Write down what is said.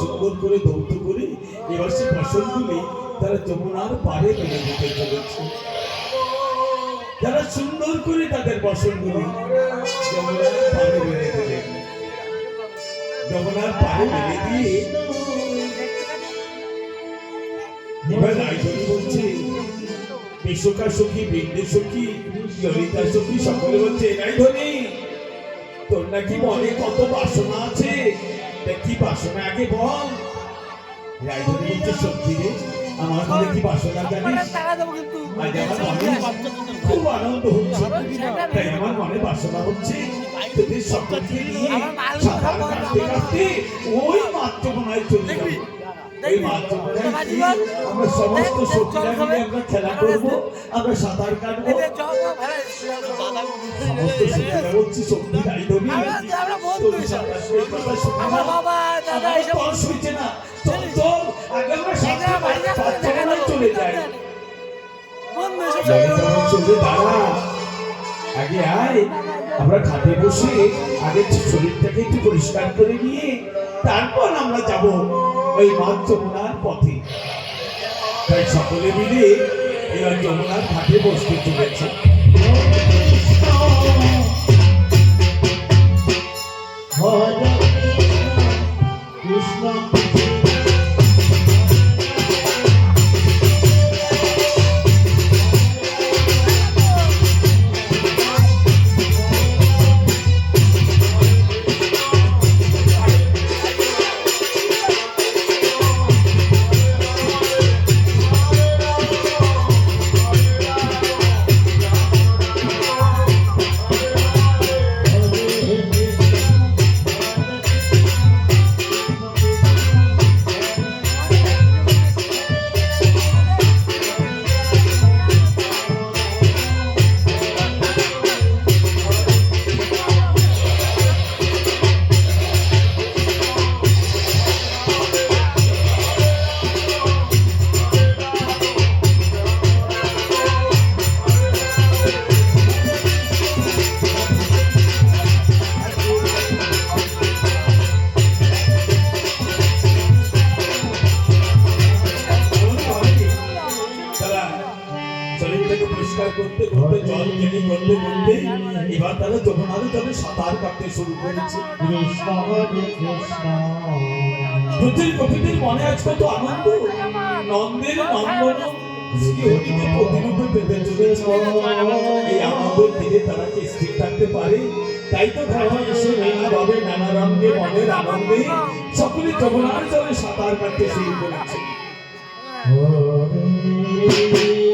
সুন্দর করে দৌত করে এবার সে ফসলগুলি তারা যমুনার পাড়ে বেড়ে যেতে চলেছে। তারা সুন্দর করে তাদের ফসলগুলি যমুনার যমুনার দিয়ে এবার রায়ধনী বলছে বিশ্বকা সখী, বৃন্দের সখী ললিতা সখী, সকলে বলছে রায়ধনী তোর নাকি মনে কত বাসনা আছে? কি বাসনা আগে বল। রায়ধনী বলছে সত্যি রে আমার মনে কি বাসনা জানিস? টাকা দেবো কিন্তু। আজ আমার মনে খুব আনন্দ হচ্ছে। তাই আমার মনে বাসনা হচ্ছে। তোদের সকলকে নিয়ে সাঁতার কাটতে কাটতে ওই মাতৃমনায় চলে যাব। আমরা সমস্ত আমরা খেলা করব আমরা সাঁতার কাটবো আমরা বাবা দাদা এসব না। চল আগে আমরা সাঁতার চলে যাই। আগে আয় আমরা খাটে বসে আগে শরীরটাকে একটু পরিষ্কার করে নিয়ে তারপর আমরা যাব। ওই মাছ যমুনার পথে। তাই সকলে মিলে এরা যমুনার ঘাটে বসতে চলেছে। করতে করতে জল টেনে করতে করতে এবার তারা যমুনারে তাদের সাঁতার কাটতে শুরু করেছে। প্রতির কপিদের মনে আজ কত আনন্দ। নন্দের নন্দন। শ্রী হরিকে প্রতিরূপে পেতে চলেছে। এই আনন্দের তীরে তারা কি স্থির থাকতে পারে? তাই তো ভাবা এসে নানা ভাবে নানা রঙে মনের আনন্দে সকলে যমুনার জলে সাঁতার কাটতে শুরু করেছে। হরে